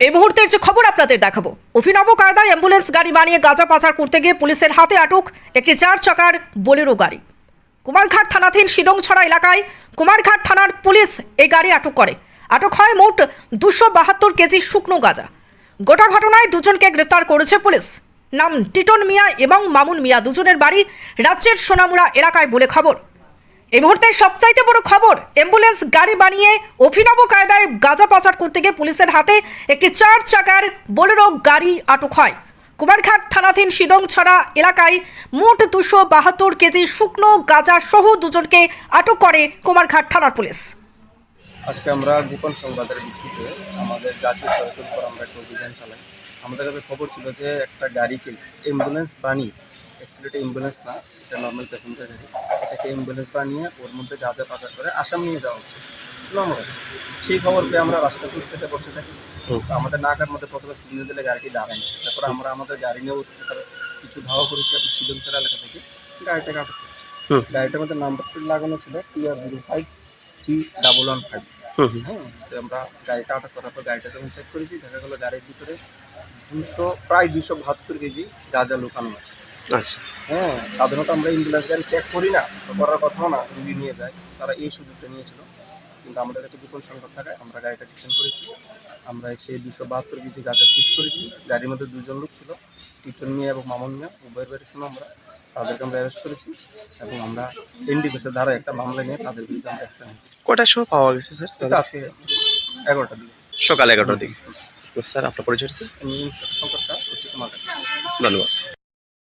এই মুহূর্তের যে খবর আপনাদের দেখাবো। অভিনব কায়দায় অ্যাম্বুলেন্স গাড়ি বানিয়ে গাঁজা পাচার করতে গিয়ে পুলিশের হাতে আটক একটি চার চাকার বোলেরো গাড়ি। কুমারঘাট থানাধীন সিদংছড়া এলাকায় কুমারঘাট থানার পুলিশ এই গাড়ি আটক করে। আটক হয় মোট দুশো বাহাত্তর কেজি শুকনো গাঁজা। গোটা ঘটনায় দুজনকে গ্রেফতার করেছে পুলিশ। নাম টিটন মিয়া এবং মামুন মিয়া দুজনের বাড়ি রাজ্যের সোনামুড়া এলাকায় বলে খবর। এই মুহূর্তে সবচাইতে বড় খবর অ্যাম্বুলেন্স গাড়ি বানিয়ে অভিনব কায়দায় গাঁজা পাচার করতে গিয়ে পুলিশের হাতে একটি চার চাকার বোলেরো গাড়ি আটক হয়। কুমারঘাট থানাধীন সিদংছড়া এলাকায় মোট দুশো বাহাত্তর কেজি শুকনো গাঁজা সহ দুজনকে আটক করে কুমারঘাট থানার পুলিশ। আজকে আমরা গোপন সংবাদের ভিত্তিতে আমাদের জাতীয় সড়কের উপর আমরা একটা অভিযান চালাই। আমাদের কাছে খবর ছিল যে একটা গাড়িকে অ্যাম্বুলেন্স বানিয়ে অ্যাকচুয়ালি এটা অ্যাম্বুলেন্স না এটা নর্মাল প্যাসেঞ্জার গাড়ি। এটাকে অ্যাম্বুলেন্স বানিয়ে ওর মধ্যে যা যা পাচার করে আসাম নিয়ে যাওয়া হচ্ছে। নম্বর সেই খবর পেয়ে আমরা রাস্তা খুঁজতে বসে থাকি। তো আমাদের নাকার মধ্যে প্রথমে সিগন্যাল দিলে গাড়িটি দাঁড়ায় না। তারপর আমরা আমাদের গাড়ি তারপরে কিছু ধাওয়া করেছি আপনি সিজনসের এলাকা থেকে। গাড়িটাকে আটক করেছি। গাড়িটার মধ্যে নাম্বার প্লেট লাগানো ছিল TR zero five C double one five. হ্যাঁ আমরা গাড়িটা আটক করার পর গাড়িটা যখন চেক করেছি দেখা গেলো গাড়ির ভিতরে দুশো প্রায় দুশো বাহাত্তর কেজি গাঁজা লুকানো আছে। আচ্ছা। হ্যাঁ সাধারণত আমরা অ্যাম্বুলেন্স গাড়ি চেক করি না করার কথাও না রুগী নিয়ে যায় তারা এই সুযোগটা নিয়েছিল। কিন্তু আমাদের কাছে গোপন সংখ্যক থাকায় আমরা গাড়িটা ডিটেন করেছি। আমরা সেই দুশো বাহাত্তর কেজি গাঁজা সিজ করেছি। গাড়ির মধ্যে দুজন লোক ছিল টিটন মিয়া এবং মামন মিয়া উভয়ের বাড়ি শুনো আমরা তাদেরকে আমরা অ্যারেস্ট করেছি এবং আমরা এনডিপিএসের ধারা একটা মামলা নিয়ে তাদের বিরুদ্ধে আমরা অ্যাকশন কটার সময় পাওয়া গেছে স্যার? আজকে এগারোটার দিকে। সকাল এগারোটার দিকে। তো স্যার আপনার পরিচয় স্যার আমি ওসি ধন্যবাদ